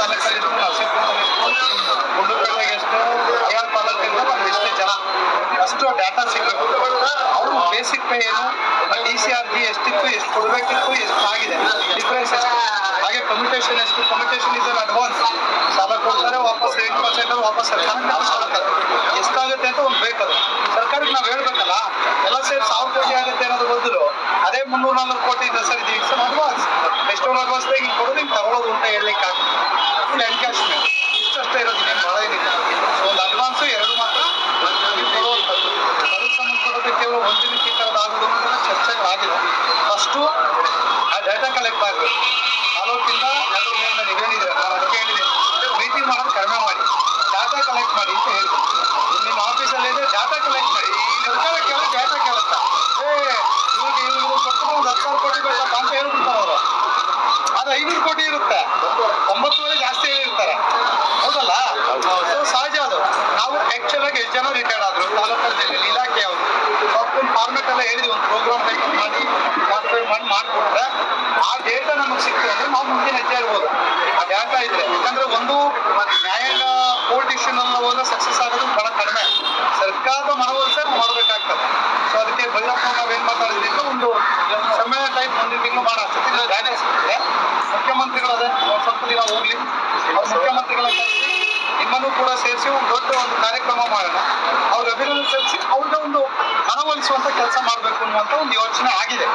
ತಾಲೂಕಲ್ಲಿ ಎಷ್ಟು ನರಸೀಪುರದಲ್ಲಿ ಎಷ್ಟು ಗುಂಡ್ಲುಪೇಟೆಗೆ ಎಷ್ಟು ಅಯ್ಯಾಳ ತಾಲೂಕಿಂದ ಒಂದು ಇಷ್ಟೇ ಜನ ಅಷ್ಟು ಡಾಟಾ ಸಿಗಬೇಕು ಅವರು ಬೇಸಿಕ್ ಪೇ ಏನು ಡಿ ಸಿ ಆರ್ ಜಿ ಎಷ್ಟಿತ್ತು ಎಷ್ಟು ಕೊಡಬೇಕಿತ್ತು ಎಷ್ಟು ಆಗಿದೆ ಡಿಫ್ರೆನ್ಸ್ ಎಷ್ಟು ಹಾಗೆ ಕಮ್ಯುಟೇಷನ್ ಎಷ್ಟು ಕಮ್ಯುಟೇಷನ್ ಇಸ್ ಅನ್ ಅಡ್ವಾನ್ಸ್ ಸಾಲ ಕೊಡ್ತಾರೆ ವಾಪಸ್ ಎಂಟು ಪರ್ಸೆಂಟ್ ವಾಪಸ್ ಸರ್ಕಾರಕ್ಕೆ ಕಳಿಸ್ಕೊಳ್ತಾರೆ ಎಷ್ಟಾಗುತ್ತೆ ಅಂತ ಒಂದು ಬೇಕದು ಸರ್ಕಾರಕ್ಕೆ ನಾವು ಹೇಳ್ಬೇಕಲ್ಲ ಎಲ್ಲ ಸೇರಿ ಸಾವಿರ ಕೋಟಿ ಆಗುತ್ತೆ ಅನ್ನೋದು ಬದಲು ಅದೇ ಮುನ್ನೂರ ನಾಲ್ಕು ಕೋಟಿ ಇದೆ ಸರ್, ಇದು ಇಟ್ಸ್ ಅಡ್ವಾನ್ಸ್ ಎಷ್ಟೋ ಅಡ್ವಾನ್ಸ್ ಹಿಂಗೆ ಕೊಡೋದು ಹಿಂಗೆ ತಗೊಳ್ಳೋದು ಅಂತ ಹೇಳಲಿಕ್ಕೆ ಆಗ್ತದೆ ಫುಲ್ ಎನ್ಕ್ಯಾಶ್ಮೆಂಟ್ ಇಷ್ಟಷ್ಟೇ ಇರೋದು ಇನ್ನೇನು ಭಾಳ ಏನಿಲ್ಲ. ಸೊ ಒಂದು ಅಡ್ವಾನ್ಸು ಎರಡು ಮಾತ್ರ ನೀವು ಕೊಡುವಂಥದ್ದು. ಅದಕ್ಕೆ ಸಂಬಂಧಪಟ್ಟಂತೆ ಕೇವಲ ಒಂದು ದಿನಕ್ಕೆ ಈ ಥರದ್ದು ಆಗೋದು ಚರ್ಚೆಗಳಾಗಿದೆ ಫಸ್ಟು ಆ ಡೇಟಾ ಕಲೆಕ್ಟ್ ಆಗಬೇಕು ತಾಲೂಕಿಂದ ಎರಡು ನಾನು ಇದೇನಿದೆ ನಾನು ಅದಕ್ಕೆ ಹೇಳಿದೆ. ಮೀಟಿಂಗ್ ಮಾಡೋದು ಕಡಿಮೆ ಮಾಡಿ. ಡಾಟಾ ಕಲೆಕ್ಟ್ ಮಾಡಿ ಅಂತ ಹೇಳಿದೆ ನಿಮ್ಮ ಆಫೀಸಲ್ಲಿ ಇದೆ ಡಾಟಾ ಕಲೆಕ್ಟ್ ಮಾಡಿ ಸರ್ಕಾರ ಕೇಳಿ ಡಾಟಾ ಕೇಳುತ್ತಾ ಏ ಇವ್ರಿಗೆ ಇವ್ರಿಗೆ ಕೊಟ್ಟು ಒಂದು ಹತ್ತು ಸಾವಿರ ಕೋಟಿ ಬೇಕಪ್ಪ ಅಂತ ಹೇಳ್ಬಿಡ್ತಾರೆ ಅವರು ಅದು ಐನೂರು ಕೋಟಿ ಇರುತ್ತೆ ಒಂಬತ್ತುವರೆ ಜಾಸ್ತಿ ಹೇಳಿರ್ತಾರೆ ಹೌದಲ್ಲ ಸೊ ಸಹಜ ಅದು ನಾವು ಆಕ್ಚುಲ್ ಆದ್ರು ತಾಲೂಕಲ್ಲಿ ಜಿಲ್ಲೆಯಲ್ಲಿ ಇಲಾಖೆ ಯಾವುದು ಸ್ವಲ್ಪ ಫಾರ್ಮೆಟ್ ಎಲ್ಲ ಹೇಳಿದ್ವಿ, ಒಂದು ಪ್ರೋಗ್ರಾಮ್ ಟೈಪ್ ಮಾಡಿ ಸಾಫ್ಟ್ವೇರ್ ಮಾಡಿ ಮಾಡಿಕೊಟ್ರೆ ಆ ಡೇಟಾ ನಮಗೆ ಸಿಕ್ತು ಅಂದ್ರೆ ನಾವು ಮುಂದಿನ ಹೆಜ್ಜೆ ಇರ್ಬೋದು. ಆ ಡೇಟಾ ಇದ್ರೆ. ಯಾಕಂದ್ರೆ ಒಂದು ನ್ಯಾಯಾಂಗ ಕೋರ್ಟ್ ಇಶ್ಯೂನ ಹೋದ್ರೆ ಸಕ್ಸಸ್ ಆಗೋದು ಬಹಳ ಕಡಿಮೆ. ಸರ್ಕಾರದ ಮನವೊಲಿಸೇ ನಾವು ಮಾಡಬೇಕಾಗ್ತದೆ. ಸೊ ಅದಕ್ಕೆ ಭೈರಪ್ಪ ನಾವೇನ್ ಮಾತಾಡಿದ್ವಿ ಒಂದು ಸಮ್ಮೇಳನ ಟೈಪ್ ಮುಂದಿನ ತಿಂಗಳು ಮಾಡೋ ಗೈಡೆನ್ಸ್ ಇದೆ ಮುಖ್ಯಮಂತ್ರಿಗಳು ಅದೇ ಸ್ವಲ್ಪ ದಿನ ಹೋಗ್ಲಿ. ಅವ್ರ ಮುಖ್ಯಮಂತ್ರಿಗಳ ಕರೆಸಿ ನಿಮ್ಮನ್ನು ಕೂಡ ಸೇರಿಸಿ ಒಂದು ದೊಡ್ಡ ಒಂದು ಕಾರ್ಯಕ್ರಮ ಮಾಡೋಣ. ಅವ್ರ ಅಭಿನಂದನೆ ಸಲ್ಲಿಸಿ ಅವ್ರಿಗೆ ಒಂದು ಮನವೊಲಿಸುವಂತ ಕೆಲಸ ಮಾಡಬೇಕು ಅನ್ನುವಂತ ಒಂದು ಯೋಚನೆ ಆಗಿದೆ.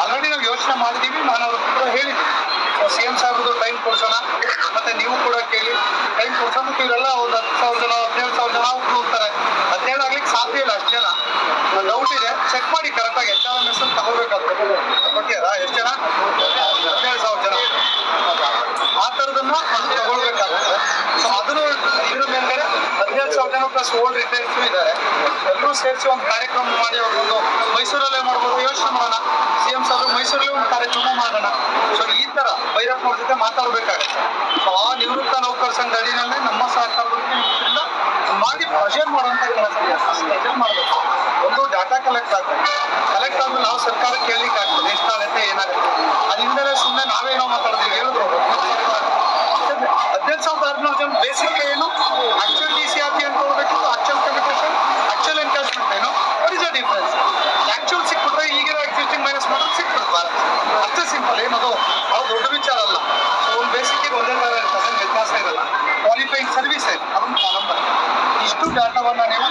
ಆಲ್ರೆಡಿ ನಾವು ಯೋಚನೆ ಮಾಡಿದೀವಿ, ನಾನು ಅವ್ರ ಕೂಡ ಹೇಳಿದ್ದೀನಿ ಸೊ ಎಂ ಸಾಹೇಬ್ರದ್ದು ಟೈಮ್ ಕೊಡ್ಸೋಣ, ಮತ್ತೆ ನೀವು ಕೂಡ ಕೇಳಿ ಟೈಮ್ ಕೊಡ್ಸೋಣ ಇವರೆಲ್ಲ ಒಂದು ಹತ್ತು ಸಾವಿರ ಜನ, ಹದಿನೇಳು ಸಾವಿರ ಜನ ಹೋಗ್ತಾರೆ ಹದಿನೇಳು ಆಗ್ಲಿಕ್ಕೆ ಸಾಧ್ಯ ಇಲ್ಲ ಅಷ್ಟೇ ಜನ ಡೌಟ್ ಇದೆ. ಚೆಕ್ ಮಾಡಿ ಕರೆಕ್ಟಾಗಿ ಎಂ ಎಸ್ ಅಲ್ಲಿ ತಗೋಬೇಕಾಗ್ತದೆ ಕೊಟ್ಟಿಯಾರ ಎಷ್ಟು ಜನ ಹದಿನೇಳು ಸಾವಿರ ಜನ ಆ ಥರದನ್ನ ಒಂದು ತಗೊಳ್ಬೇಕಾಗ್ತದೆ ಸೊ ಅದನ್ನು ಇದ್ರ ಮೇಲ್ಗಡೆ ಹದಿನೈದು ಸಾವಿರ ಜನ ಪ್ಲಸ್ ಓಲ್ಡ್ ರಿಟೈರ್ಸ್ ಇದ್ದಾರೆ. ಎಲ್ಲರೂ ಸೇರಿಸಿ ಒಂದು ಕಾರ್ಯಕ್ರಮ ಮಾಡಿ ಅವ್ರಿಗೊಂದು ಮೈಸೂರಲ್ಲೇ ಮಾಡ್ಬೋದು, ಯೋಚನೆ ಮಾಡೋಣ. ಸಿ ಎಂ ಸಾಹೇಬ್ರು ಮೈಸೂರಲ್ಲೇ ಒಂದು ಕಾರ್ಯಕ್ರಮ ಮಾಡೋಣ. ಸೊ ಈ ತರ ಭೈರಪ್ಪನವ್ರ ಜೊತೆ ಮಾತಾಡಬೇಕಾಗುತ್ತೆ. ಸೊ ಆ ನಿವೃತ್ತ ನೌಕರ ಸಂಘ ಅಡಿನಲ್ಲೇ ನಮ್ಮ ಸಹಕಾರದಿಂದ ಮಾಡಿ ಪ್ರೆಷರ್ ಮಾಡುವಂತ ಕೆಲಸ ಮಾಡಬೇಕು. ಒಂದು ಡಾಟಾ ಕಲೆಕ್ಟ್ ಆಗಬೇಕು ಕಲೆಕ್ಟ್ ಆದ್ಮೇಲೆ ನಾವು ಸರ್ಕಾರ ಕೇಳಲಿಕ್ಕೆ ಆಗ್ತದೆ ಎಷ್ಟಾಗುತ್ತೆ, ಏನಾಗುತ್ತೆ? ಅದರಿಂದಲೇ ಸುಮ್ಮನೆ ನಾವೇನೋ ಮಾತಾಡ್ತೀವಿ. ಹೇಳಿದ್ರು ಅದು ಏನದು ಅದು ದೊಡ್ಡ ವಿಚಾರ ಅಲ್ಲ ಸೊ ಒಂದು ಬೇಸಿಕ್ ಒಂದೇ ಥರ ಇರ್ತದೆ ವ್ಯತ್ಯಾಸ ಇರಲ್ಲ. ಕ್ವಾಲಿಫೈಯಿಂಗ್ ಸರ್ವಿಸ್ ಇದೆ ಅದನ್ನು ನಂಬರ್ ಇಷ್ಟು ಡಾಟಾವನ್ನು ನೀವು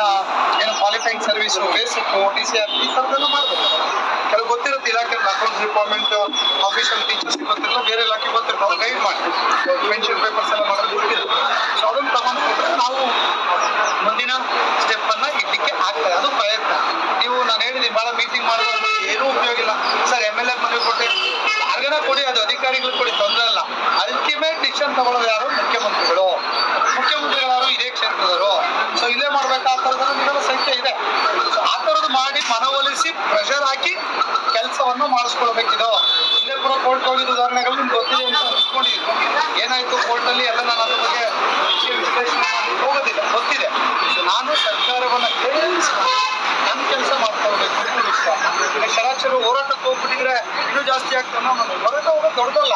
ಅವತ್ತಿನ ಏನು qualifying service basic T C R ಈ ಥರದ್ದೆಲ್ಲ ಮಾಡಬೇಕು. ಕೆಲವು ಗೊತ್ತಿರುತ್ತೆ, ಇಲಾಖೆ ಅಕೌಂಟ್ಸ್ ಡಿಪಾರ್ಟ್ಮೆಂಟ್ ಆಫೀಷಿಯಲ್ ಟೀಚರ್ಸ್ ಗೊತ್ತಿರಲ್ಲ, ಬೇರೆ ಇಲಾಖೆ ಗೊತ್ತಿರಲ್ಲ ಗೈಡ್ ಮಾಡಿ. ಪೆನ್ಷನ್ ಪೇಪರ್ಸ್ ಎಲ್ಲ ಮಾಡೋದು ಗೊತ್ತಿರುತ್ತೆ ಸೊ ಅದನ್ನು ತಗೊಂಡು ಕೊಟ್ಟರೆ ನಾವು ಮುಂದಿನ ಸ್ಟೆಪ್ ಅನ್ನ ಇಡ್ಲಿಕ್ಕೆ ಆಗ್ತದೆ ಅದು ಪ್ರಯತ್ನ ನೀವು ನಾನು ಹೇಳಿದ್ದೀನಿ ಬಹಳ ಮೀಟಿಂಗ್ ಮಾಡೋದು ಏನೂ ಉಪಯೋಗ ಇಲ್ಲ ಸರ್ ಎಂ ಎಲ್ ಎ ಮನೆ ಕೊಟ್ಟೆ ಯಾರಿಗಾರ ಕೊಡಿ ಅದು ಅಧಿಕಾರಿಗಳು ಕೊಡಿ ತೊಂದರೆ ಇಲ್ಲ ಅಲ್ಟಿಮೇಟ್ ಡಿಸಿಷನ್ ತಗೊಳ್ಳೋದು ಯಾರು ಮುಖ್ಯಮಂತ್ರಿಗಳು ಮುಖ್ಯಮಂತ್ರಿಗಳು ಇದೇ ಕ್ಷೇತ್ರದವರು ಸೊ ಇಲ್ಲೇ ಮಾಡ್ಬೇಕಾಗ್ತದ ನಿಮ್ಮೆಲ್ಲ ಸಂಖ್ಯೆ ಇದೆ ಸೊ ಆ ಥರದ್ದು ಮಾಡಿ ಮನವೊಲಿಸಿ ಪ್ರೆಷರ್ ಹಾಕಿ ಕೆಲಸವನ್ನು ಮಾಡಿಸ್ಕೊಳ್ಬೇಕಿದು ಇಲ್ಲೇ ಕೂಡ ಕೋರ್ಟ್ ಹೋಗಿದ್ದ ಉದಾಹರಣೆಗಳು ನಿಮ್ಗೆ ಗೊತ್ತಿದೆ ಅಂತ ಅನ್ಸ್ಕೊಂಡಿ. ಏನಾಯ್ತು ಕೋರ್ಟಲ್ಲಿ ಎಲ್ಲ ನಾನು ಅದ್ರ ಬಗ್ಗೆ ವಿಶ್ಲೇಷಣೆ ಹೋಗೋದಿಲ್ಲ. ಗೊತ್ತಿದೆ. ನಾನು ಸರ್ಕಾರವನ್ನ ಕೇಳಿ ನನ್ನ ಕೆಲಸ ಮಾಡ್ಕೊಳ್ಬೇಕು ಇಷ್ಟ. ಶರಾಚರು ಹೋರಾಟಕ್ಕೆ ಹೋಗ್ಬಿಟ್ಟಿದ್ರೆ ಇನ್ನೂ ಜಾಸ್ತಿ ಆಗ್ತಾನೆ ಹೊರಟ ಹೋಗೋದು ದೊಡ್ಡದಲ್ಲ.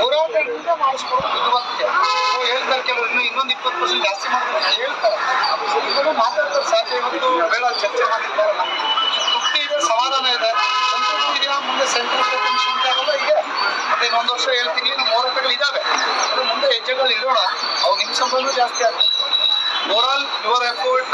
ಹೋರಾಟದಿಂದ ಮಾಡಿಸ್ಕೊಳ್ಳೋದು ಬುದ್ಧಿವಂತಿಕೆ ಹೇಳ್ತಾರೆ ಕೆಲವರು ಇನ್ನೂ ಇನ್ನೊಂದು ಇಪ್ಪತ್ತು ಪರ್ಸೆಂಟ್ ಜಾಸ್ತಿ ಮಾಡ್ತಾರೆ ಹೇಳ್ತಾರೆ. ಮಾತಾಡ್ತಾರೆ. ಸಾಧ್ಯ ಇವತ್ತು ಬೇಡ ಚರ್ಚೆ ಮಾಡಿದ್ದಾರೆ ಇನ್ನೊಂದು ವರ್ಷ ಹೇಳ್ತೀನಿ, ನಮ್ಮ ಹೋರಾಟಗಳು ಇದಾವೆ. ಮುಂದೆ ಹೆಜ್ಜೆಗಳು ಇರೋಣ ಅವು ನಿಮ್ಮ ಸಂಬಂಧ ಜಾಸ್ತಿ ಆಗ್ತದೆ. Over all your effort